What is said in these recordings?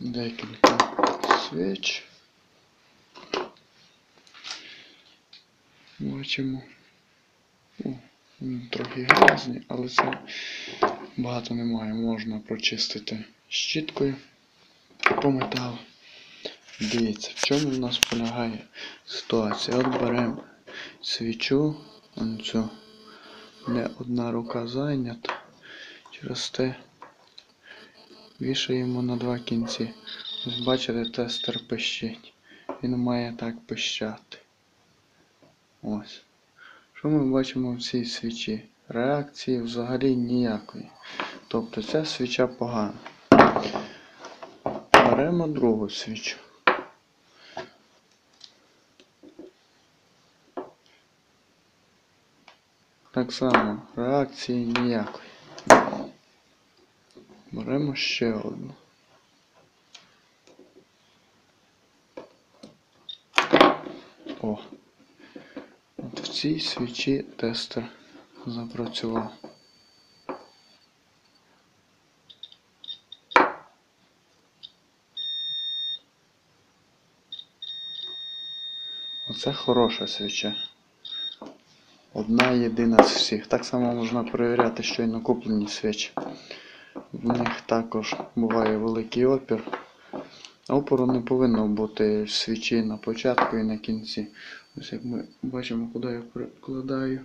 декілька свіч. Бачимо. О, вони трохи грязні, але це багато немає. Можна прочистити щіткою по металу. Дивіться, в чому в нас полягає ситуація. От беремо свічу, цю, не одна рука зайнята. Через те вішаємо на два кінці. Ось бачите, тестер пищить. Він має так пищати. Ось. Що ми бачимо в цій свічі? Реакції взагалі ніякої. Тобто ця свіча погана. Беремо другу свічу. Так само, реакції ніякої. Беремо ще одну. О. От в цій свічі тестер запрацював. Оце хороша свіча. Одна єдина з всіх. Так само можна перевіряти щойно куплені свічі. В них також буває великий опір. Опору не повинно бути свічі на початку і на кінці. Ось як ми бачимо, куди я прикладаю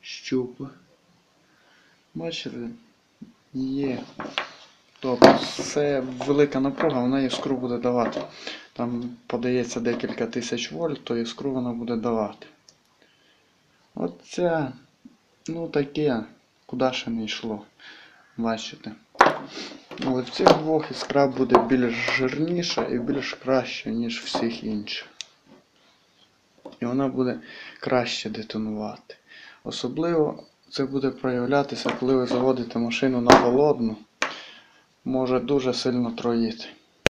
щупи. Бачите? Є. Тобто це велика напруга, вона іскру буде давати. Там подається декілька тисяч вольт, то іскру вона буде давати. Оце, ну таке, куди ще не йшло. Бачите. Але в цих двох іскра буде більш жирніша і більш краща, ніж всіх інших. І вона буде краще детонувати. Особливо це буде проявлятися, коли ви заводите машину на холодну. Може дуже сильно троїти.